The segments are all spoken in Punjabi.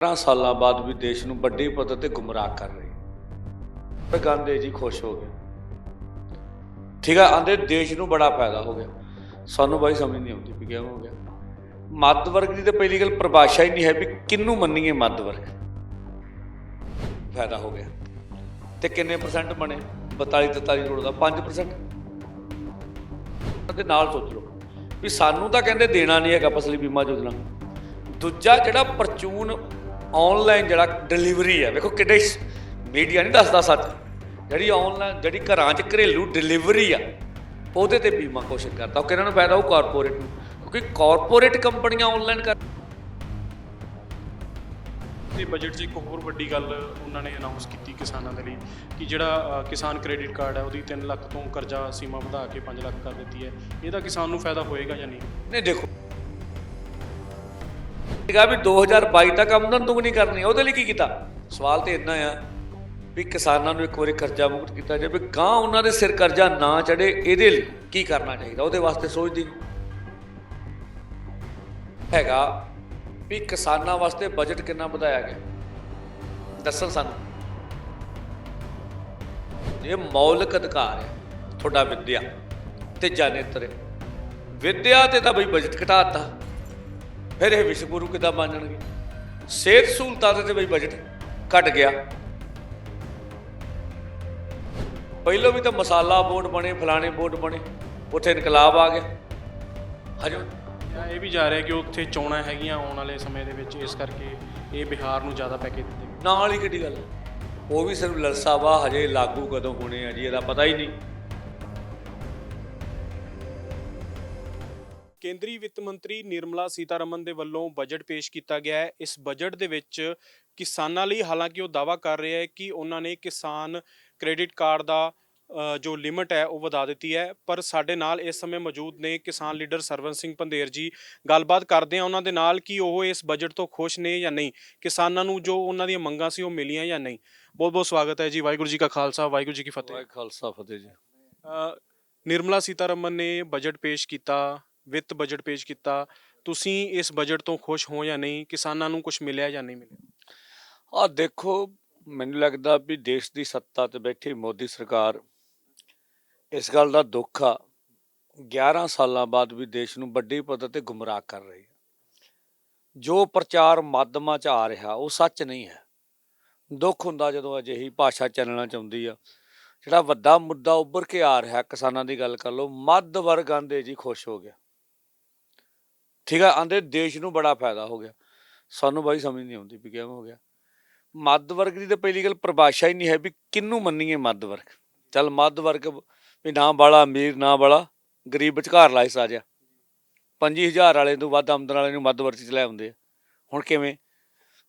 15 ਸਾਲਾਂ ਬਾਅਦ ਵੀ ਦੇਸ਼ ਨੂੰ ਵੱਡੇ ਪੱਧਰ ਤੇ ਗੁੰਮਰਾਹ ਕਰ ਰਹੀ। ਹੈ ਗਾਂਧੀ ਜੀ ਖੁਸ਼ ਹੋ ਗਏ। ਠੀਕ ਆ, ਆਂਦੇ ਦੇਸ਼ ਨੂੰ ਬੜਾ ਫਾਇਦਾ ਹੋ ਗਿਆ। ਸਾਨੂੰ ਬਾਈ ਸਮਝ ਨਹੀਂ ਆਉਂਦੀ ਵੀ ਕਿਉਂ ਹੋ ਗਿਆ। ਮੱਧ ਵਰਗ ਦੀ ਤਾਂ ਪਹਿਲੀ ਗੱਲ ਪਰਿਭਾਸ਼ਾ ਹੀ ਨਹੀਂ ਹੈ ਵੀ ਕਿੰਨੂੰ ਮੰਨੀਏ ਮੱਧ ਵਰਗ। ਫਾਇਦਾ ਹੋ ਗਿਆ। ਤੇ ਕਿੰਨੇ ਪਰਸੈਂਟ ਬਣੇ? 42 43 ਕਰੋੜ ਦਾ 5% ਤੇ ਨਾਲ ਸੋਚ ਲਓ। ਵੀ ਸਾਨੂੰ ਤਾਂ ਕਹਿੰਦੇ ਦੇਣਾ ਨਹੀਂ ਹੈਗਾ ਫਸਲੀ ਬੀਮਾ ਯੋਜਨਾ। ਦੂਜਾ ਜਿਹੜਾ ਪਰਚੂਨ ਆਨਲਾਈਨ ਜਿਹੜਾ ਡਿਲੀਵਰੀ ਹੈ ਵੇਖੋ ਕਿੱਡੇ ਮੀਡੀਆ ਨਹੀਂ ਦੱਸਦਾ ਸੱਚ। ਜਿਹੜੀ ਆਨਲਾਈਨ ਜਿਹੜੀ ਘਰਾਂ 'ਚ ਘਰੇਲੂ ਡਿਲੀਵਰੀ ਆ ਉਹਦੇ ਤੇ ਬੀਮਾ ਕੋਸ਼ਿਸ਼ ਕਰਦਾ ਉਹ ਕਿਹਨਾਂ ਨੂੰ ਫਾਇਦਾ ਉਹ ਕਾਰਪੋਰੇਟ ਨੂੰ। ਕਿਉਂਕਿ ਕਾਰਪੋਰੇਟ ਕੰਪਨੀਆਂ ਆਨਲਾਈਨ ਕਰ ਤੇ ਬਜਟ 'ਚ ਇੱਕ ਹੋਰ ਵੱਡੀ ਗੱਲ ਉਹਨਾਂ ਨੇ ਅਨਾਉਂਸ ਕੀਤੀ ਕਿਸਾਨਾਂ ਦੇ ਲਈ ਕਿ ਜਿਹੜਾ ਕਿਸਾਨ ਕ੍ਰੈਡਿਟ ਕਾਰਡ ਹੈ ਉਹਦੀ 3 ਲੱਖ ਤੋਂ ਕਰਜ਼ਾ ਸੀਮਾ ਵਧਾ ਕੇ 5 ਲੱਖ ਕਰ ਦਿੱਤੀ ਹੈ। ਇਹਦਾ ਕਿਸਾਨ ਨੂੰ ਫਾਇਦਾ ਹੋਏਗਾ ਜਾਂ ਨਹੀਂ? ਨਹੀਂ ਦੇਖੋ ਕਿਹਾ ਵੀ 2022 ਤੱਕ ਆਮਦਨ ਦੁੱਗਣੀ ਕਰਨੀ, ਉਹਦੇ ਲਈ ਕੀ ਕੀਤਾ? ਸਵਾਲ ਤੇ ਇੰਨਾ ਆ ਵੀ ਕਿਸਾਨਾਂ ਨੂੰ ਇੱਕ ਵਾਰੀ ਕਰਜ਼ਾ ਮੁਕਤ ਕੀਤਾ ਜਾਵੇ ਗਾਂ ਉਹਨਾਂ ਦੇ ਸਿਰ ਕਰਜ਼ਾ ਨਾ ਚੜੇ ਇਹਦੇ ਲਈ ਕੀ ਕਰਨਾ ਚਾਹੀਦਾ, ਉਹਦੇ ਵਾਸਤੇ ਸੋਚਦੀ ਹੈਗਾ ਵੀ ਕਿਸਾਨਾਂ ਵਾਸਤੇ ਬਜਟ ਕਿੰਨਾ ਵਧਾਇਆ ਗਿਆ। ਦੱਸਣ ਸਾਨੂੰ। ਇਹ ਮੌਲਿਕ ਅਧਿਕਾਰ ਹੈ, ਤੁਹਾਡਾ ਵਿਦਿਆ ਤੇ ਜਨੇਤਰ ਵਿਦਿਆ ਤੇ ਤਾਂ ਬਈ ਬਜਟ ਘਟਾਤਾ ਫਿਰ ਇਹ ਵਿਸ਼ਵ ਗੁਰੂ ਕਿੱਦਾਂ ਬਣ ਜਾਣਗੇ ਸਿਹਤ ਸਹੂਲਤਾਂ ਤੇ ਤਾਂ ਬਈ ਬਜਟ ਘਟ ਗਿਆ। ਪਹਿਲਾਂ ਵੀ ਤਾਂ ਮਸਾਲਾ ਬੋਰਡ ਬਣੇ ਫਲਾਣੇ ਬੋਰਡ ਬਣੇ ਉੱਥੇ ਇਨਕਲਾਬ ਆ ਗਿਆ। ਹਜੇ ਇਹ ਵੀ ਜਾ ਰਿਹਾ ਕਿ ਉੱਥੇ ਚੋਣਾਂ ਹੈਗੀਆਂ ਆਉਣ ਵਾਲੇ ਸਮੇਂ ਦੇ ਵਿੱਚ ਇਸ ਕਰਕੇ ਇਹ ਬਿਹਾਰ ਨੂੰ ਜ਼ਿਆਦਾ ਪੈਕੇਜ ਦਿੱਤੇ। ਨਾਲ ਹੀ ਕਿੱਡੀ ਗੱਲ? ਉਹ ਵੀ ਸਿਰਫ ਲਲਸਾ ਵਾ ਹਜੇ ਲਾਗੂ ਕਦੋਂ ਹੋਣੇ ਆ ਜੀ ਇਹਦਾ ਪਤਾ ਹੀ ਨਹੀਂ। ਕੇਂਦਰੀ ਵਿੱਤ ਮੰਤਰੀ ਨਿਰਮਲਾ ਸੀਤਾਰਮਨ ਦੇ ਵੱਲੋਂ ਬਜਟ ਪੇਸ਼ ਕੀਤਾ ਗਿਆ ਹੈ। ਇਸ ਬਜਟ ਦੇ ਵਿੱਚ ਕਿਸਾਨਾਂ ਲਈ ਹਾਲਾਂਕਿ ਉਹ ਦਾਵਾ ਕਰ ਰਿਹਾ ਹੈ ਕਿ ਉਹਨਾਂ ਨੇ ਕਿਸਾਨ ਕ੍ਰੈਡਿਟ ਕਾਰਡ ਦਾ ਜੋ ਲਿਮਟ ਹੈ ਉਹ ਵਧਾ ਦਿੱਤੀ ਹੈ। ਪਰ ਸਾਡੇ ਨਾਲ ਇਸ ਸਮੇਂ ਮੌਜੂਦ ਨੇ ਕਿਸਾਨ ਲੀਡਰ ਸਰਵਨ ਸਿੰਘ ਪੰਧੇਰ ਜੀ। ਗੱਲਬਾਤ ਕਰਦੇ ਆ ਉਹਨਾਂ ਦੇ ਨਾਲ ਕਿ ਉਹ ਇਸ ਬਜਟ ਤੋਂ ਖੁਸ਼ ਨੇ ਜਾਂ ਨਹੀਂ। ਕਿਸਾਨਾਂ ਨੂੰ ਜੋ ਉਹਨਾਂ ਦੀਆਂ ਮੰਗਾਂ ਸੀ ਉਹ ਮਿਲੀਆਂ ਜਾਂ ਨਹੀਂ। ਬਹੁਤ ਬਹੁਤ ਸਵਾਗਤ ਹੈ ਜੀ। ਵਾਹਿਗੁਰੂ ਜੀ ਕਾ ਖਾਲਸਾ ਵਾਹਿਗੁਰੂ ਜੀ ਕੀ ਫਤਿਹ। ਵਾਹਿ ਖਾਲਸਾ ਫਤਿਹ ਜੀ। ਨਿਰਮਲਾ ਸੀਤਾਰਮਨ ਨੇ ਬਜਟ ਪੇਸ਼ ਕੀਤਾ। ਵਿੱਤ ਬਜਟ ਪੇਸ਼ ਕੀਤਾ, ਤੁਸੀਂ ਇਸ ਬਜਟ ਤੋਂ ਖੁਸ਼ ਹੋ ਜਾਂ ਨਹੀਂ, ਕਿਸਾਨਾਂ ਨੂੰ ਕੁਝ ਮਿਲਿਆ ਜਾਂ ਨਹੀਂ ਮਿਲਿਆ? ਆ ਦੇਖੋ, ਮੈਨੂੰ ਲੱਗਦਾ ਵੀ ਦੇਸ਼ ਦੀ ਸੱਤਾ ਤੇ ਬੈਠੀ ਮੋਦੀ ਸਰਕਾਰ, ਇਸ ਗੱਲ ਦਾ ਦੁੱਖ ਆ 11 ਸਾਲਾਂ ਬਾਅਦ ਵੀ ਦੇਸ਼ ਨੂੰ ਵੱਡੀ ਪੱਧਰ ਤੇ ਗੁੰਮਰਾਹ ਕਰ ਰਹੀ ਹੈ। ਜੋ ਪ੍ਰਚਾਰ ਮਾਧਮਾਂ 'ਚ ਆ ਰਿਹਾ, ਉਹ ਸੱਚ ਨਹੀਂ ਹੈ। ਦੁੱਖ ਹੁੰਦਾ ਜਦੋਂ ਅਜਿਹੀ ਭਾਸ਼ਾ ਚੱਲਣਾ ਚਾਹੁੰਦੀ ਆ। ਜਿਹੜਾ ਵੱਡਾ ਮੁੱਦਾ ਉੱਭਰ ਕੇ ਆ ਰਿਹਾ, ਕਿਸਾਨਾਂ ਦੀ ਗੱਲ ਕਰ ਲਓ, ਮੱਧ ਵਰਗ ਆਂਦੇ ਜੀ ਖੁਸ਼ ਹੋ ਗਿਆ। ਠੀਕ ਆ, ਆਂਦੇ ਦੇਸ਼ ਨੂੰ ਬੜਾ ਫਾਇਦਾ ਹੋ ਗਿਆ। ਸਾਨੂੰ ਬਾਈ ਸਮਝ ਨਹੀਂ ਆਉਂਦੀ ਵੀ ਕਿਵੇਂ ਹੋ ਗਿਆ। ਮੱਧ ਵਰਗ ਦੀ ਤਾਂ ਪਹਿਲੀ ਗੱਲ ਪਰਿਭਾਸ਼ਾ ਹੀ ਨਹੀਂ ਹੈ ਵੀ ਕਿੰਨੂੰ ਮੰਨੀਏ ਮੱਧ ਵਰਗ ਚੱਲ ਮੱਧ ਵਰਗ ਵੀ ਨਾ ਬਾਲਾ ਅਮੀਰ ਨਾ ਬਾਲਾ ਗਰੀਬ ਵਿਚਕਾਰ ਲਾਇਸ ਆ ਜਾ 25000 ਵਾਲੇ ਤੋਂ ਵੱਧ ਆਮਦਨ ਵਾਲੇ ਨੂੰ ਮੱਧ ਵਰਗ ਚ ਲੈ ਆਉਂਦੇ ਆ। ਹੁਣ ਕਿਵੇਂ?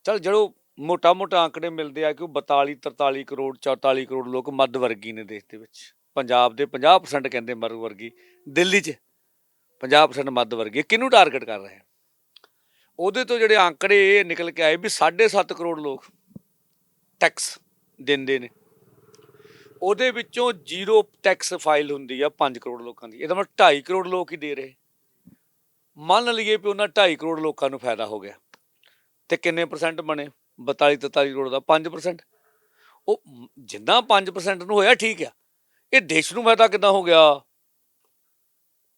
ਚੱਲ ਜਿਹੜੋ ਮੋਟਾ ਮੋਟਾ ਅੰਕੜੇ ਮਿਲਦੇ ਆ ਕਿ ਉਹ 42 43 ਕਰੋੜ 44 ਕਰੋੜ ਲੋਕ ਮੱਧ ਵਰਗੀ ਨੇ ਦੇਸ਼ ਦੇ ਵਿੱਚ। ਪੰਜਾਬ ਦੇ 50% ਕਹਿੰਦੇ ਮੱਧ ਵਰਗੀ ਦਿੱਲੀ 'ਚ। 50% ਮੱਧ ਵਰਗੀ ਕਿਹਨੂੰ ਟਾਰਗੇਟ ਕਰ ਰਹੇ ਉਹਦੇ ਤੋਂ ਜਿਹੜੇ ਅੰਕੜੇ ਇਹ ਨਿਕਲ ਕੇ ਆਏ ਵੀ 7.5 ਕਰੋੜ ਲੋਕ ਟੈਕਸ ਦਿੰਦੇ ਨੇ। ਉਹਦੇ ਵਿੱਚੋਂ ਜ਼ੀਰੋ ਟੈਕਸ ਫਾਈਲ ਹੁੰਦੀ ਆ 5 ਕਰੋੜ ਲੋਕਾਂ ਦੀ। ਇਹਦਾ ਮਤਲਬ 2.5 ਕਰੋੜ ਲੋਕ ਹੀ ਦੇ ਰਹੇ। ਮੰਨ ਲਈਏ ਵੀ ਉਹਨਾਂ 2.5 ਕਰੋੜ ਲੋਕਾਂ ਨੂੰ ਫਾਇਦਾ ਹੋ ਗਿਆ। ਤੇ ਕਿੰਨੇ ਪਰਸੈਂਟ ਬਣੇ? 42 43 ਕਰੋੜ ਦਾ 5% ਉਹ ਜਿੰਨਾ 5% ਨੂੰ ਹੋਇਆ ਠੀਕ ਆ। ਇਹ ਦੇਸ਼ ਨੂੰ ਫਾਇਦਾ ਕਿਦਾਂ ਹੋ ਗਿਆ?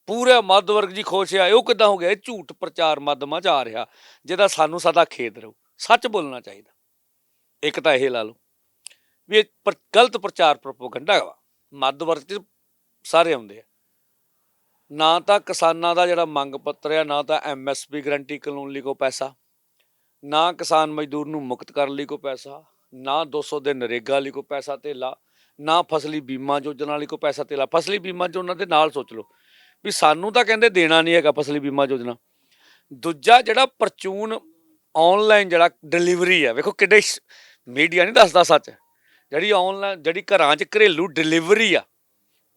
ਪੂਰਾ ਮੱਧ ਵਰਗ ਜੀ ਖੁਸ਼ ਆ ਉਹ ਕਿਦਾਂ ਹੋ ਗਿਆ? ਇਹ ਝੂਠ ਪ੍ਰਚਾਰ ਮਾਧਮਾਂ 'ਚ ਆ ਰਿਹਾ, ਜਿਹਦਾ ਸਾਨੂੰ ਸਦਾ ਖੇਦ ਰਹੂ। ਸੱਚ ਬੋਲਣਾ ਚਾਹੀਦਾ। ਇੱਕ ਤਾਂ ਇਹ ਲਾ ਲਓ ਵੀ ਇਹ ਪਰ, ਗਲਤ ਪ੍ਰਚਾਰ ਪ੍ਰੋਪਗੈਂਡਾ ਵਾ। ਮੱਧ ਵਰਗ 'ਚ ਸਾਰੇ ਆਉਂਦੇ ਆ। ਨਾ ਤਾਂ ਕਿਸਾਨਾਂ ਦਾ ਜਿਹੜਾ ਮੰਗ ਪੱਤਰ ਆ, ਨਾ ਤਾਂ ਐਮਐਸਪੀ ਗਰੰਟੀ ਕਾਨੂੰਨ ਲਈ ਕੋ ਪੈਸਾ, ਨਾ ਕਿਸਾਨ ਮਜ਼ਦੂਰ ਨੂੰ ਮੁਕਤ ਕਰਨ ਲਈ ਕੋ ਪੈਸਾ, ਨਾ 200 ਦੇ ਨਰੇਗਾ ਲਈ ਕੋ ਪੈਸਾ ਧੇਲਾ, ਨਾ ਫਸਲੀ ਬੀਮਾ ਯੋਜਨਾ ਲਈ ਕੋ ਪੈਸਾ ਧੇਲਾ। ਫਸਲੀ ਬੀਮਾ ਯੋਜਨਾ ਦੇ ਨਾਲ ਸੋਚ ਲਓ। ਵੀ ਸਾਨੂੰ ਤਾਂ ਕਹਿੰਦੇ ਦੇਣਾ ਨਹੀਂ ਹੈਗਾ ਫਸਲੀ ਬੀਮਾ ਯੋਜਨਾ। ਦੂਜਾ ਜਿਹੜਾ ਪਰਚੂਨ ਆਨਲਾਈਨ ਜਿਹੜਾ ਡਿਲੀਵਰੀ ਹੈ ਵੇਖੋ ਕਿੱਡੇ ਮੀਡੀਆ ਨਹੀਂ ਦੱਸਦਾ ਸੱਚ। ਜਿਹੜੀ ਆਨਲਾਈਨ ਜਿਹੜੀ ਘਰਾਂ 'ਚ ਘਰੇਲੂ ਡਿਲੀਵਰੀ ਆ,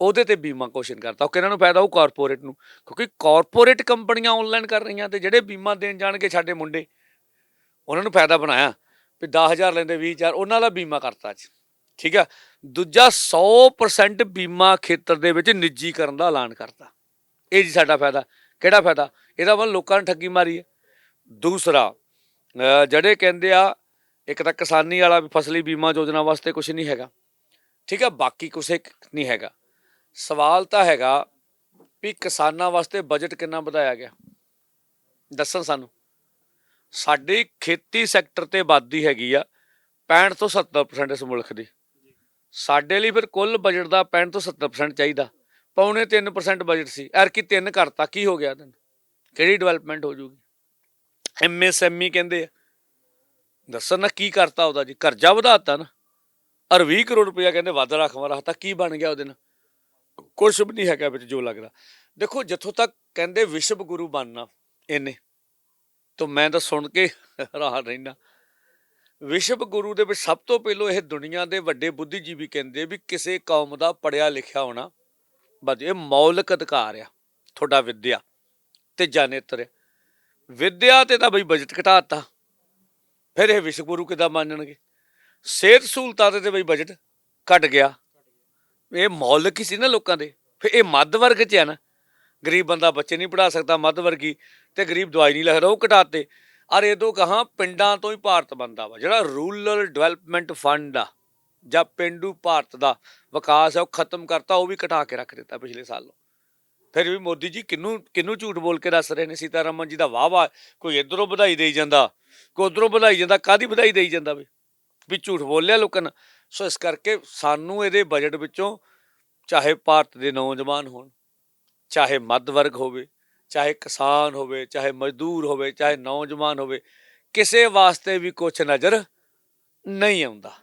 ਉਹਦੇ ਤੇ ਬੀਮਾ ਕੋਸ਼ਿਸ਼ ਕਰਤਾ। ਉਹ ਕਿਹਨਾਂ ਨੂੰ ਫਾਇਦਾ ਉਹ ਕਾਰਪੋਰੇਟ ਨੂੰ। ਕਿਉਂਕਿ ਕਾਰਪੋਰੇਟ ਕੰਪਨੀਆਂ ਆਨਲਾਈਨ ਕਰ ਰਹੀਆਂ ਤੇ ਜਿਹੜੇ ਬੀਮਾ ਦੇਣ ਜਾਣਗੇ ਸਾਡੇ ਮੁੰਡੇ, ਉਹਨਾਂ ਨੂੰ ਫਾਇਦਾ ਬਣਾਇਆ। ਵੀ 10000 ਲੈਂਦੇ 20000 ਉਹਨਾਂ ਦਾ ਬੀਮਾ ਕਰਤਾ ਅੱਜ। ਠੀਕ ਆ? ਦੂਜਾ 100% ਬੀਮਾ ਖੇਤਰ ਦੇ ਵਿੱਚ ਨਿੱਜੀਕਰਨ ਦਾ ਐਲਾਨ ਕਰਤਾ। ਇਹ ਜੀ ਸਾਡਾ ਫਾਇਦਾ। ਕਿਹੜਾ ਫਾਇਦਾ? ਇਹਦਾ ਮਤਲਬ ਲੋਕਾਂ ਨੇ ਠੱਗੀ ਮਾਰੀ ਹੈ। ਦੂਸਰਾ ਜਿਹੜੇ ਕਹਿੰਦੇ ਆ, ਇੱਕ ਤਾਂ ਕਿਸਾਨੀ ਵਾਲਾ ਫਸਲੀ ਬੀਮਾ ਯੋਜਨਾ ਵਾਸਤੇ ਕੁਝ ਨਹੀਂ ਹੈਗਾ। ਠੀਕ ਹੈ ਬਾਕੀ ਕੁਝ ਨਹੀਂ ਹੈਗਾ। ਸਵਾਲ ਤਾਂ ਹੈਗਾ ਵੀ ਕਿਸਾਨਾਂ ਵਾਸਤੇ ਬਜਟ ਕਿੰਨਾ ਵਧਾਇਆ ਗਿਆ। ਦੱਸਣ ਸਾਨੂੰ। ਸਾਡੀ ਖੇਤੀ ਸੈਕਟਰ ਤੇ ਆਬਾਦੀ ਹੈਗੀ ਆ 65 ਤੋਂ 70% ਇਸ ਮੁਲਕ ਦੀ। ਸਾਡੇ ਲਈ ਫਿਰ ਕੁੱਲ ਬਜਟ ਦਾ 65 ਤੋਂ 70% ਚਾਹੀਦਾ। ਪੌਣੇ 3% ਬਜਟ ਸੀ। ਐਰ ਕੀ 3 ਕਰਤਾ। ਕੀ ਹੋ ਗਿਆ ਤੈਨੂੰ? ਕਿਹੜੀ ਡਿਵੈਲਪਮੈਂਟ ਹੋ ਜੂਗੀ? ਐਮਐਸਐਮਈ ਕਹਿੰਦੇ ਆ। ਦੱਸਣ ਨਾ ਕੀ ਕਰਤਾ ਉਹਦਾ ਜੀ? ਕਰਜ਼ਾ ਵਧਾਤਾ ਨਾ। ਔਰ 20 ਕਰੋੜ ਰੁਪਇਆ ਕਹਿੰਦੇ ਵੱਧ ਰੱਖਵਾ ਰੱਖਤਾ। ਕੀ ਬਣ ਗਿਆ ਉਹਦੇ ਨਾਲ? ਕੁਝ ਵੀ ਨਹੀਂ ਹੈਗਾ ਵਿੱਚ ਜੋ ਲੱਗਦਾ। ਦੇਖੋ, ਜਿੱਥੋਂ ਤੱਕ ਕਹਿੰਦੇ ਵਿਸ਼ਵ ਗੁਰੂ ਬਣਨਾ ਇਹਨੇ, ਤਾਂ ਮੈਂ ਤਾਂ ਸੁਣ ਕੇ ਹੈਰਾਨ ਰਹਿਣਾ ਵਿਸ਼ਵ ਗੁਰੂ ਦੇ ਵਿੱਚ ਸਭ ਤੋਂ ਪਹਿਲਾਂ ਇਹ ਦੁਨੀਆ ਦੇ ਵੱਡੇ ਬੁੱਧੀਜੀਵੀ ਕਹਿੰਦੇ ਵੀ ਕਿਸੇ ਕੌਮ ਦਾ ਪੜਿਆ ਲਿਖਿਆ ਹੋਣਾ ਬਸ ਇਹ ਮੌਲਿਕ ਅਧਿਕਾਰ ਆ, ਤੁਹਾਡਾ ਵਿਦਿਆ ਤੇ ਜਨੇਤਰ ਵਿਦਿਆ ਤੇ ਤਾਂ ਬਈ ਬਜਟ ਘਟਾਤਾ ਫਿਰ ਇਹ ਵਿਸ਼ਵ ਗੁਰੂ ਕਿੱਦਾਂ ਮੰਨਣਗੇ? ਸਿਹਤ ਸਹੂਲਤਾਂ ਤੇ ਤੇ ਬਈ ਬਜਟ ਘਟ ਗਿਆ। ਇਹ ਮੌਲਿਕ ਹੀ ਸੀ ਨਾ ਲੋਕਾਂ ਦੇ, ਫਿਰ ਇਹ ਮੱਧ ਵਰਗ ਚ ਆ ਨਾ। ਗਰੀਬ ਬੰਦਾ ਬੱਚੇ ਨਹੀਂ ਪੜਾ ਸਕਦਾ, ਮੱਧ ਵਰਗੀ, ਤੇ ਗਰੀਬ ਦਵਾਈ ਨਹੀਂ ਲੱਗਦਾ ਉਹ ਘਟਾਤੇ। ਅਰ ਇਹ ਤੋਂ ਕਹਾ ਪਿੰਡਾਂ ਤੋਂ ਹੀ ਭਾਰਤ ਬੰਦਾ ਵਾ, ਜਿਹੜਾ ਰੂਰਲ ਡਿਵੈਲਪਮੈਂਟ ਫੰਡ ਆ। ਜਾਂ ਪਿੰਡੂ ਭਾਰਤ ਦਾ ਵਿਕਾਸ ਹੈ, ਉਹ ਖਤਮ ਕਰਤਾ, ਉਹ ਵੀ ਘਟਾ ਕੇ ਰੱਖ ਦਿੱਤਾ ਪਿਛਲੇ ਸਾਲੋਂ ਫਿਰ ਵੀ ਮੋਦੀ ਜੀ ਕਿੰਨੂੰ ਕਿੰਨੂੰ ਝੂਠ ਬੋਲ ਕੇ ਦੱਸ ਰਹੇ ਨੇ? ਸੀਤਾਰਮਨ ਜੀ ਦਾ ਵਾਹ ਵਾਹ ਕੋਈ ਇਧਰੋਂ ਵਧਾਈ ਦੇਈ ਜਾਂਦਾ, ਕੋਈ ਉਧਰੋਂ ਵਧਾਈ ਜਾਂਦਾ ਕਾਦੀ ਵਧਾਈ ਦੇਈ ਜਾਂਦਾ ਵੀ? ਵੀ ਝੂਠ ਬੋਲਿਆ ਲੋਕਾਂ ਨੇ। ਸੋ ਇਸ ਕਰਕੇ ਸਾਨੂੰ ਇਹਦੇ ਬਜਟ ਵਿੱਚੋਂ ਚਾਹੇ ਭਾਰਤ ਦੇ ਨੌਜਵਾਨ ਹੋਣ, ਚਾਹੇ ਮੱਧ ਵਰਗ ਹੋਵੇ, ਚਾਹੇ ਕਿਸਾਨ ਹੋਵੇ, ਚਾਹੇ ਮਜ਼ਦੂਰ ਹੋਵੇ, ਚਾਹੇ ਨੌਜਵਾਨ ਹੋਵੇ, ਕਿਸੇ ਵਾਸਤੇ ਵੀ ਕੁਝ ਨਜ਼ਰ ਨਹੀਂ ਆਉਂਦਾ।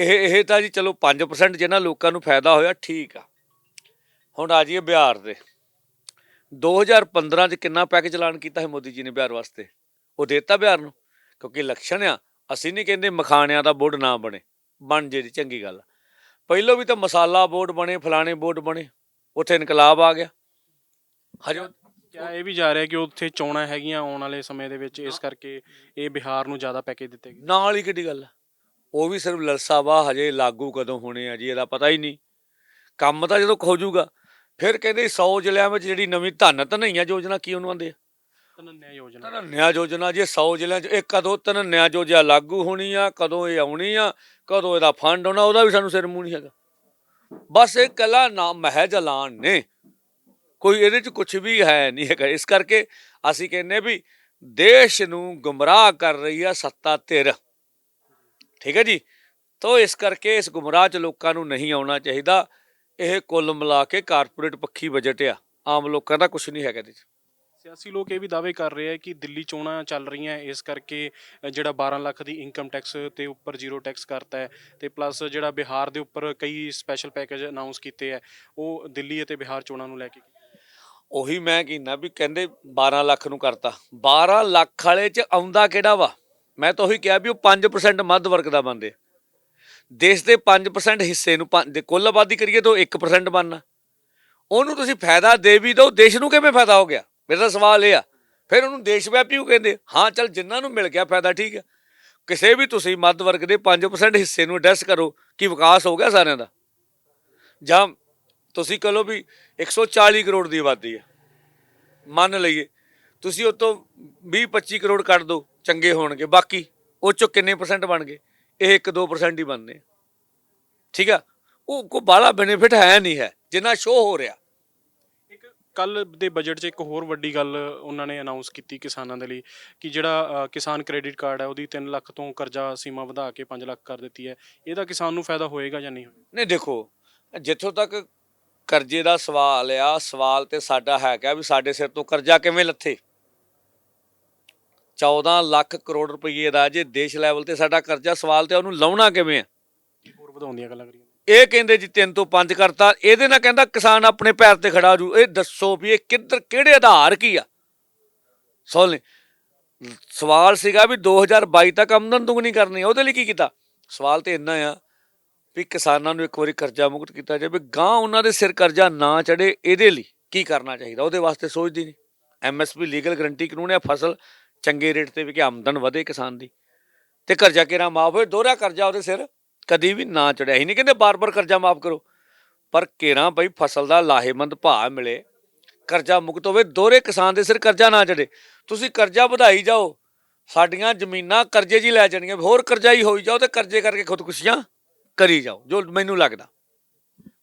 ਇਹ ਇਹ ਤਾਂ ਜੀ ਚਲੋ 5% ਜਿਹਨਾਂ ਲੋਕਾਂ ਨੂੰ ਫਾਇਦਾ ਹੋਇਆ ਠੀਕ ਆ। ਹੁਣ ਆ ਜਾਈਏ ਬਿਹਾਰ ਦੇ। 2015 ਚ ਕਿੰਨਾ ਪੈਕੇਜ ਐਲਾਨ ਕੀਤਾ ਹੈ ਮੋਦੀ ਜੀ ਨੇ ਬਿਹਾਰ ਵਾਸਤੇ? ਉਹ ਦੇਤਾ ਬਿਹਾਰ ਨੂੰ? ਕਿਉਂਕਿ ਇਲੈਕਸ਼ਨ ਆ ਅਸੀਂ ਨਹੀਂ ਕਹਿੰਦੇ ਮਖਾਣਿਆਂ ਦਾ ਬੋਰਡ ਨਾ ਬਣੇ। ਬਣ ਜੇ ਜੀ ਚੰਗੀ ਗੱਲ। ਪਹਿਲੋਂ ਵੀ ਤਾਂ ਮਸਾਲਾ ਬੋਰਡ ਬਣੇ ਫਲਾਣੇ ਬੋਰਡ ਬਣੇ ਉੱਥੇ ਇਨਕਲਾਬ ਆ ਗਿਆ। ਹਜੇ ਕਿਆ ਇਹ ਵੀ ਜਾ ਰਿਹਾ ਕਿ ਉੱਥੇ ਚੋਣਾਂ ਹੈਗੀਆਂ ਆਉਣ ਵਾਲੇ ਸਮੇਂ ਦੇ ਵਿੱਚ ਇਸ ਕਰਕੇ ਇਹ ਬਿਹਾਰ ਨੂੰ ਜ਼ਿਆਦਾ ਪੈਕੇਜ ਦਿੱਤੇ ਗਏ। ਨਾਲ ਹੀ ਕਿੱਡੀ ਗੱਲ ਆ? ਉਹ ਵੀ ਸਿਰਫ ਲਲਸਾ ਵਾ ਹਜੇ ਲਾਗੂ ਕਦੋਂ ਹੋਣੇ ਆ ਜੀ ਇਹਦਾ ਪਤਾ ਹੀ ਨਹੀਂ। ਕੰਮ ਤਾਂ ਜਦੋਂ ਜਾਊਗਾ ਫਿਰ ਕਹਿੰਦੇ 100 ਜ਼ਿਲ੍ਹਿਆਂ ਵਿੱਚ ਜਿਹੜੀ ਨਵੀਂ ਧਨ ਧਨਈਆ ਯੋਜਨਾ ਕੀ ਉਹਨੂੰ ਆਂਦੇ ਆ? ਧਨੰਨਿਆ ਯੋਜਨਾ। ਧਨਨਿਆ ਯੋਜਨਾ ਜੇ 100 ਜ਼ਿਲ੍ਹਿਆਂ 'ਚ ਇਹ ਕਦੋਂ ਧਨਨਿਆ ਯੋਜਨਾ ਲਾਗੂ ਹੋਣੀ ਆ ਕਦੋਂ ਇਹ ਆਉਣੀ ਆ ਕਦੋਂ ਇਹਦਾ ਫੰਡ ਆਉਣਾ ਉਹਦਾ ਵੀ ਸਾਨੂੰ ਸਿਰ ਮੂੰਹ ਨਹੀਂ ਹੈਗਾ। ਬਸ ਇਹ ਕੱਲਾ ਨਾਮ ਮਹਿਜ ਐਲਾਨ ਨੇ। ਕੋਈ ਇਹਦੇ 'ਚ ਕੁਝ ਵੀ ਹੈ ਨਹੀਂ ਹੈਗਾ। ਇਸ ਕਰਕੇ ਅਸੀਂ ਕਹਿੰਨੇ ਵੀ ਦੇਸ਼ ਨੂੰ ਗੁੰਮਰਾਹ ਕਰ ਰਹੀ ਆ ਸੱਤਾ ਧਿਰ। ਠੀਕ ਹੈ ਜੀ? ਤੋ ਇਸ ਕਰਕੇ ਇਸ ਗੁੰਮਰਾਹ 'ਚ ਲੋਕਾਂ ਨੂੰ ਨਹੀਂ ਆਉਣਾ ਚਾਹੀਦਾ। ਇਹ ਕੁੱਲ ਮਿਲਾ ਕੇ ਕਾਰਪੋਰੇਟ ਪੱਖੀ ਬਜਟ ਆ। ਆਮ ਲੋਕਾਂ ਦਾ ਕੁਝ ਨਹੀਂ ਹੈਗਾ ਇਹਦੇ 'ਚ। ਸਿਆਸੀ ਲੋਕ ਇਹ ਵੀ ਦਾਅਵੇ ਕਰ ਰਹੇ ਆ ਕਿ ਦਿੱਲੀ ਚੋਣਾਂ ਚੱਲ ਰਹੀਆਂ ਇਸ ਕਰਕੇ ਜਿਹੜਾ 12 ਲੱਖ ਦੀ ਇਨਕਮ ਟੈਕਸ ਤੇ ਉੱਪਰ ਜ਼ੀਰੋ ਟੈਕਸ ਕਰਤਾ ਹੈ ਤੇ ਪਲੱਸ ਜਿਹੜਾ ਬਿਹਾਰ ਦੇ ਉੱਪਰ ਕਈ ਸਪੈਸ਼ਲ ਪੈਕੇਜ ਅਨਾਉਂਸ ਕੀਤੇ ਆ ਉਹ ਦਿੱਲੀ ਅਤੇ ਬਿਹਾਰ ਚੋਣਾਂ ਨੂੰ ਲੈ ਕੇ। ਉਹੀ ਮੈਂ ਕਹਿੰਦਾ ਵੀ ਕਹਿੰਦੇ 12 ਲੱਖ ਨੂੰ ਕਰਤਾ। 12 ਲੱਖ ਵਾਲੇ ਚ ਆਉਂਦਾ ਕਿਹੜਾ ਵਾ? ਮੈਂ ਤਾਂ ਉਹੀ ਕਿਹਾ ਵੀ ਉਹ 5% ਮੱਧ ਵਰਗ ਦਾ ਬੰਦੇ ਦੇਸ਼ ਦੇ 5% ਹਿੱਸੇ ਨੂੰ ਪੰਜ- ਦੇ ਕੁੱਲ ਆਬਾਦੀ ਕਰੀਏ ਤਾਂ 1% ਬਣਨਾ। ਉਹਨੂੰ ਤੁਸੀਂ ਫਾਇਦਾ ਦੇ ਵੀ ਦਿਓ, ਦੇਸ਼ ਨੂੰ ਕਿਵੇਂ ਫਾਇਦਾ ਹੋ ਗਿਆ? ਮੇਰਾ ਤਾਂ ਸਵਾਲ ਇਹ ਆ। ਫਿਰ ਉਹਨੂੰ ਦੇਸ਼ ਵਿਆਪੀ ਉਹ ਕਹਿੰਦੇ ਹਾਂ, ਚਲ ਜਿੰਨਾਂ ਨੂੰ ਮਿਲ ਗਿਆ ਫਾਇਦਾ ਠੀਕ ਹੈ ਕਿਸੇ ਵੀ ਤੁਸੀਂ ਮੱਧ ਵਰਗ ਦੇ 5% ਹਿੱਸੇ ਨੂੰ ਐਡਜਸਟ ਕਰੋ ਕਿ ਵਿਕਾਸ ਹੋ ਗਿਆ ਸਾਰਿਆਂ ਦਾ। ਜਾਂ ਤੁਸੀਂ ਕਹ ਲਓ ਵੀ 140 ਕਰੋੜ ਦੀ ਆਬਾਦੀ ਹੈ ਮੰਨ ਲਈਏ। ਤੁਸੀਂ ਉਹ ਤੋਂ 20 25 ਕਰੋੜ ਕੱਢ ਦਿਓ ਚੰਗੇ ਹੋਣਗੇ। ਬਾਕੀ ਉਹ ਚੋਂ ਕਿੰਨੇ ਪਰਸੈਂਟ ਬਣ ਗਏ? ਇਹ 1-2% ਹੀ ਬਣਨੇ। ਠੀਕ ਆ? ਉਹ ਕੋ ਬਾਲਾ ਬੈਨੀਫਿਟ ਹੈ ਨਹੀਂ ਹੈ ਜਿੰਨਾ ਸ਼ੋ ਹੋ ਰਿਹਾ। ਇੱਕ ਕੱਲ ਦੇ ਬਜਟ 'ਚ ਇੱਕ ਹੋਰ ਵੱਡੀ ਗੱਲ ਉਹਨਾਂ ਨੇ ਅਨਾਉਂਸ ਕੀਤੀ ਕਿਸਾਨਾਂ ਦੇ ਲਈ ਕਿ ਜਿਹੜਾ ਕਿਸਾਨ ਕ੍ਰੈਡਿਟ ਕਾਰਡ ਹੈ ਉਹਦੀ 3 ਲੱਖ ਤੋਂ ਕਰਜ਼ਾ ਸੀਮਾ ਵਧਾ ਕੇ 5 ਲੱਖ ਕਰ ਦਿੱਤੀ ਹੈ। ਇਹਦਾ ਕਿਸਾਨ ਨੂੰ ਫਾਇਦਾ ਹੋਏਗਾ ਜਾਂ ਨਹੀਂ? ਨਹੀਂ ਦੇਖੋ ਜਿੱਥੋਂ ਤੱਕ ਕਰਜ਼ੇ ਦਾ ਸਵਾਲ ਆ ਸਵਾਲ ਤੇ ਸਾਡਾ ਹੈਗਾ ਵੀ ਸਾਡੇ ਸਿਰ ਤੋਂ ਕਰਜ਼ਾ ਕਿਵੇਂ ਲੱਥੇ? 14 ਲੱਖ ਕਰੋੜ ਰੁਪਏ ਦਾ ਜੇ ਦੇਸ਼ ਲੈਵਲ ਤੇ ਸਾਡਾ ਕਰਜ਼ਾ ਸਵਾਲ ਤੇ ਉਹਨੂੰ ਲਾਉਣਾ ਕਿਵੇਂ ਆ? ਹੋਰ ਵਧਾਉਂਦੀਆਂ ਗੱਲਾਂ ਕਰੀਆਂ। ਇਹ ਕਹਿੰਦੇ ਜੀ 3 ਤੋਂ 5 ਕਰਤਾ ਇਹਦੇ ਨਾਲ ਕਹਿੰਦਾ ਕਿਸਾਨ ਆਪਣੇ ਪੈਰ ਤੇ ਖੜਾ ਹੋ ਜੂ। ਇਹ ਦੱਸੋ ਵੀ ਇਹ ਕਿੱਧਰ ਕਿਹੜੇ ਆਧਾਰ ਕੀ ਆ? ਸੁਣ ਲੈ ਸਵਾਲ ਸੀਗਾ ਵੀ 2022 ਤੱਕ ਆਮਦਨ ਦੁਗਣੀ ਕਰਨੀ ਉਹਦੇ ਲਈ ਕੀ ਕੀਤਾ? ਸਵਾਲ ਤੇ ਇੰਨਾ ਆ ਵੀ ਕਿਸਾਨਾਂ ਨੂੰ ਇੱਕ ਵਾਰੀ ਕਰਜ਼ਾ ਮੁਕਤ ਕੀਤਾ ਜਾਵੇ ਗਾਂ ਉਹਨਾਂ ਦੇ ਸਿਰ ਕਰਜ਼ਾ ਨਾ ਚੜੇ ਇਹਦੇ ਲਈ ਕੀ ਕਰਨਾ ਚਾਹੀਦਾ? ਉਹਦੇ ਵਾਸਤੇ ਸੋਚਦੀ ਨਹੀਂ। ਐਮਐਸਪੀ ਲੀਗਲ ਗਰੰਟੀ ਕਾਨੂੰਨ ਹੈ ਫਸਲ ਚੰਗੇ ਰੇਟ ਤੇ ਵੀ ਆਮਦਨ ਵਧੇ ਕਿਸਾਨ ਦੀ। ਤੇ ਕਰਜ਼ਾ ਕਿਹੜਾ ਮਾਫ ਹੋਏ, ਦੋਹਰਾ ਕਰਜ਼ਾ ਉਹਦੇ ਸਿਰ। ਕਦੀ ਵੀ ਨਾ ਚੜਿਆ। ਹੀ ਨਹੀਂ ਕਹਿੰਦੇ ਬਾਰ-ਬਾਰ ਕਰਜ਼ਾ ਮਾਫ ਕਰੋ। ਪਰ ਕੇਰਾਂ ਬਈ ਫਸਲ ਦਾ ਲਾਹੇਮੰਦ ਭਾਅ ਮਿਲੇ। ਕਰਜ਼ਾ ਮੁਕਤ ਹੋਵੇ, ਦੋਹਰੇ ਕਿਸਾਨ ਦੇ ਸਿਰ ਕਰਜ਼ਾ ਨਾ ਚੜੇ ਤੁਸੀਂ ਕਰਜ਼ਾ ਵਧਾਈ ਜਾਓ। ਸਾਡੀਆਂ ਜ਼ਮੀਨਾਂ ਕਰਜ਼ੇ 'ਚ ਹੀ ਲੈ ਜਾਣੀਆਂ। ਹੋਰ ਕਰਜ਼ਾ ਹੀ ਹੋਈ ਜਾਓ ਤੇ ਕਰਜ਼ੇ ਕਰਕੇ ਖੁਦਕੁਸ਼ੀਆਂ ਕਰੀ ਜਾਓ, ਜੋ ਮੈਨੂੰ ਲੱਗਦਾ।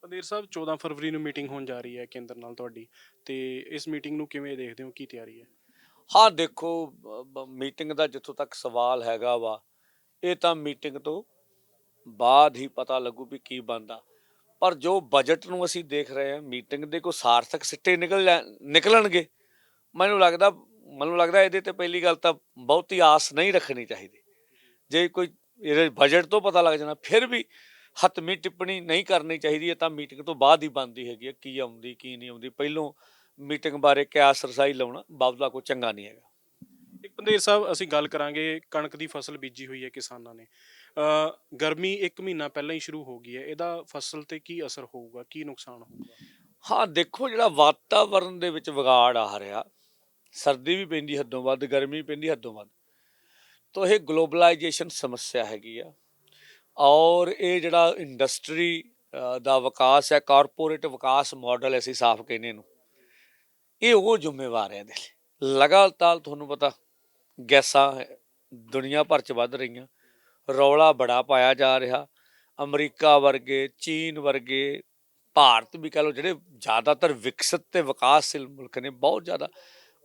ਪੰਦੇਰ ਸਾਹਿਬ 14 ਫਰਵਰੀ ਨੂੰ ਮੀਟਿੰਗ ਹੋਣ ਜਾ ਰਹੀ ਹੈ ਕੇਂਦਰ ਨਾਲ ਤੁਹਾਡੀ। ਤੇ ਇਸ ਮੀਟਿੰਗ ਨੂੰ ਕਿਵੇਂ ਦੇਖਦੇ ਹੋ? ਕੀ ਤਿਆਰੀ ਹੈ? ਹਾਂ, ਦੇਖੋ ਮੀਟਿੰਗ ਦਾ ਜਿੱਥੋਂ ਤੱਕ ਸਵਾਲ ਹੈਗਾ ਵਾ, ਇਹ ਤਾਂ ਮੀਟਿੰਗ ਤੋਂ ਬਾਅਦ ਹੀ ਪਤਾ ਲੱਗੂ ਵੀ ਕੀ ਬਣਦਾ। ਪਰ ਜੋ ਬਜਟ ਨੂੰ ਅਸੀਂ ਦੇਖ ਰਹੇ ਹਾਂ, ਮੀਟਿੰਗ ਦੇ ਕੋਈ ਸਾਰਥਕ ਸਿੱਟੇ ਨਿਕਲ ਲੈ- ਨਿਕਲਣਗੇ, ਮੈਨੂੰ ਲੱਗਦਾ ਮੈਨੂੰ ਲੱਗਦਾ ਇਹਦੇ ਤੇ ਪਹਿਲੀ ਗੱਲ ਤਾਂ ਬਹੁਤੀ ਆਸ ਨਹੀਂ ਰੱਖਣੀ ਚਾਹੀਦੀ। ਜੇ ਕੋਈ ਇਹਦੇ ਬਜਟ ਤੋਂ ਪਤਾ ਲੱਗ ਜਾਣਾ, ਫਿਰ ਵੀ ਹਤਮੀ ਟਿੱਪਣੀ ਨਹੀਂ ਕਰਨੀ ਚਾਹੀਦੀ, ਇਹ ਤਾਂ ਮੀਟਿੰਗ ਤੋਂ ਬਾਅਦ ਹੀ ਬਣਦੀ ਹੈਗੀ ਹੈ, ਕੀ ਆਉਂਦੀ, ਕੀ ਨਹੀਂ ਆਉਂਦੀ। ਪਹਿਲੋਂ ਮੀਟਿੰਗ ਬਾਰੇ ਕਿਆਸ ਰਸਾਈ ਲਾਉਣਾ ਬਾਬਲਾ ਕੋ ਚੰਗਾ ਨਹੀਂ ਹੈਗਾ। ਇੱਕ ਪੰਦੇਰ ਸਾਹਿਬ ਅਸੀਂ ਗੱਲ ਕਰਾਂਗੇ ਕਣਕ ਦੀ ਫਸਲ ਬੀਜੀ ਹੋਈ ਹੈ ਕਿਸਾਨਾਂ ਨੇ। ਅ ਗਰਮੀ 1 ਮਹੀਨਾ ਪਹਿਲਾਂ ਹੀ ਸ਼ੁਰੂ ਹੋ ਗਈ ਹੈ ਇਹਦਾ ਫਸਲ ਤੇ ਕੀ ਅਸਰ ਹੋਊਗਾ ਕੀ ਨੁਕਸਾਨ ਹੋਊਗਾ? ਹਾਂ ਦੇਖੋ ਜਿਹੜਾ ਵਾਤਾਵਰਣ ਦੇ ਵਿੱਚ ਵਿਗਾੜ ਆ ਰਿਹਾ ਸਰਦੀ ਵੀ ਪੈਂਦੀ ਹੱਦੋਂ ਵੱਧ ਗਰਮੀ ਪੈਂਦੀ ਹੱਦੋਂ ਵੱਧ ਤੋ ਇਹ ਗਲੋਬਲਾਈਜੇਸ਼ਨ ਸਮੱਸਿਆ ਹੈਗੀ ਆ। ਔਰ ਇਹ ਜਿਹੜਾ ਇੰਡਸਟਰੀ ਦਾ ਵਿਕਾਸ ਹੈ ਕਾਰਪੋਰੇਟ ਵਿਕਾਸ ਮਾਡਲ ਅਸੀਂ ਸਾਫ਼ ਕਹਿੰਦੇ ਇਹਨੂੰ। ਇਹ ਉਹ ਜ਼ਿੰਮੇਵਾਰ ਹੈ ਇਹਦੇ ਲਈ। ਲਗਾਤਾਰ ਤੁਹਾਨੂੰ ਪਤਾ ਗੈਸਾਂ ਦੁਨੀਆ ਭਰ ਚ ਵੱਧ ਰਹੀਆਂ। ਰੌਲਾ ਬੜਾ ਪਾਇਆ ਜਾ ਰਿਹਾ। ਅਮਰੀਕਾ ਵਰਗੇ, ਚੀਨ ਵਰਗੇ, ਭਾਰਤ ਵੀ ਕਹ ਲਓ ਜਿਹੜੇ ਜ਼ਿਆਦਾਤਰ ਵਿਕਸਿਤ ਤੇ ਵਿਕਾਸਸ਼ੀਲ ਮੁਲਕ ਨੇ, ਬਹੁਤ ਜ਼ਿਆਦਾ।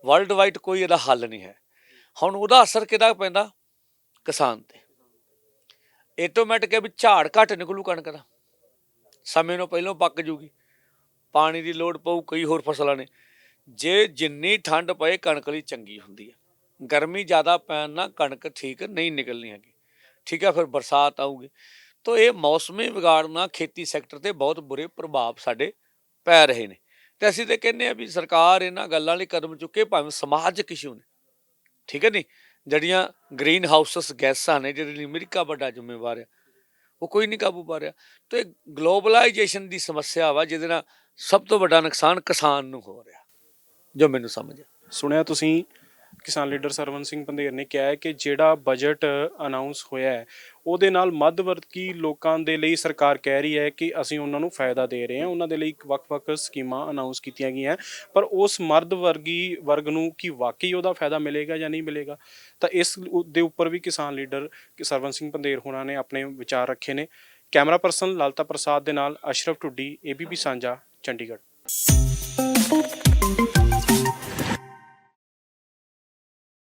ਵਰਲਡ ਵਾਈਡ ਕੋਈ ਇਹਦਾ ਹੱਲ ਨਹੀਂ ਹੈ। ਹੁਣ ਉਹਦਾ ਅਸਰ ਕਿਹਦਾ ਪੈਂਦਾ? ਕਿਸਾਨ ਤੇ। ਆਟੋਮੈਟਿਕ ਹੈ ਵੀ ਝਾੜ ਘੱਟ ਨਿਕਲੂ ਕਣਕ ਦਾ। ਸਮੇਂ ਨੂੰ ਪਹਿਲਾਂ ਪੱਕ ਜੂਗੀ। ਪਾਣੀ ਦੀ ਲੋੜ ਪਊ, ਕਈ ਹੋਰ ਫਸਲਾਂ ਨੇ। ਜੇ ਜਿੰਨੀ ਠੰਡ ਪਏ, ਕਣਕ ਲਈ ਚੰਗੀ ਹੁੰਦੀ ਹੈ ਗਰਮੀ ਜ਼ਿਆਦਾ ਪੈਣ ਨਾਲ ਕਣਕ ਠੀਕ ਨਹੀਂ ਨਿਕਲਣੀ ਹੈਗੀ। ਠੀਕ ਹੈ ਫਿਰ ਬਰਸਾਤ ਆਊਗੀ। ਤਾਂ ਇਹ ਮੌਸਮੀ ਵਿਗਾੜ ਨਾਲ ਖੇਤੀ ਸੈਕਟਰ ਤੇ ਬਹੁਤ ਬੁਰੇ ਪ੍ਰਭਾਵ ਸਾਡੇ ਪੈ ਰਹੇ ਨੇ। ਤੇ ਅਸੀਂ ਤੇ ਕਹਿੰਦੇ ਆ ਵੀ ਸਰਕਾਰ ਇਹਨਾਂ ਗੱਲਾਂ ਲਈ ਕਦਮ ਚੁੱਕੇ, ਭਾਵੇਂ ਸਮਾਜਿਕ ਇਸ਼ੂ ਨੇ। ਠੀਕ ਹੈ ਨਹੀਂ ਜਿਹੜੀਆਂ ਗ੍ਰੀਨ ਹਾਊਸਸ ਗੈਸਾਂ ਨੇ ਜਿਹਦੇ ਲਈ ਅਮਰੀਕਾ ਵੱਡਾ ਜ਼ਿੰਮੇਵਾਰ ਹੈ ਉਹ ਕੋਈ ਨਹੀਂ ਕਾਬੂ ਪਾ ਰਿਹਾ। ਤੇ ਇਹ ਗਲੋਬਲਾਈਜੇਸ਼ਨ ਦੀ ਸਮੱਸਿਆ ਵਾ, ਜਿਹਦੇ ਨਾਲ ਸਭ ਤੋਂ ਵੱਡਾ ਨੁਕਸਾਨ ਕਿਸਾਨ ਨੂੰ ਹੋ ਰਿਹਾ। ਜੋ ਮੈਨੂੰ ਸਮਝ ਆ। ਸੁਣਿਆ ਤੁਸੀਂ, ਕਿਸਾਨ ਲੀਡਰ ਸਰਵਨ ਸਿੰਘ ਪੰਧੇਰ ਨੇ ਕਿਹਾ ਹੈ ਕਿ ਜਿਹੜਾ ਬਜਟ ਅਨਾਉਂਸ ਹੋਇਆ ਹੈ, ਉਹਦੇ ਨਾਲ ਮੱਧ ਵਰਗੀ ਲੋਕਾਂ ਦੇ ਲਈ ਸਰਕਾਰ ਕਹਿ ਰਹੀ ਹੈ ਕਿ ਅਸੀਂ ਉਹਨਾਂ ਨੂੰ ਫਾਇਦਾ ਦੇ ਰਹੇ ਹਾਂ। ਉਹਨਾਂ ਦੇ ਲਈ ਵੱਖ-ਵੱਖ ਸਕੀਮਾਂ ਅਨਾਉਂਸ ਕੀਤੀਆਂ ਗਈਆਂ। ਪਰ ਉਸ ਮਰਦ ਵਰਗੀ, ਵਰਗ ਨੂੰ ਕੀ ਵਾਕਈ ਉਹਦਾ ਫਾਇਦਾ ਮਿਲੇਗਾ ਜਾਂ ਨਹੀਂ ਮਿਲੇਗਾ? ਤਾਂ ਇਸ ਦੇ ਉੱਪਰ ਵੀ ਕਿਸਾਨ ਲੀਡਰ ਕਿ ਸਰਵਨ ਸਿੰਘ ਪੰਧੇਰ ਹੋਣਾ ਨੇ ਆਪਣੇ ਵਿਚਾਰ ਰੱਖੇ ਨੇ। ਕੈਮਰਾ ਪਰਸਨ ਲਾਲਤਾ ਪ੍ਰਸਾਦ ਦੇ ਨਾਲ ਅਸ਼ਰਫ ਟੁੱਡੀ ਏਬੀਪੀ ਸਾਂਝਾ, ਚੰਡੀਗੜ੍ਹ।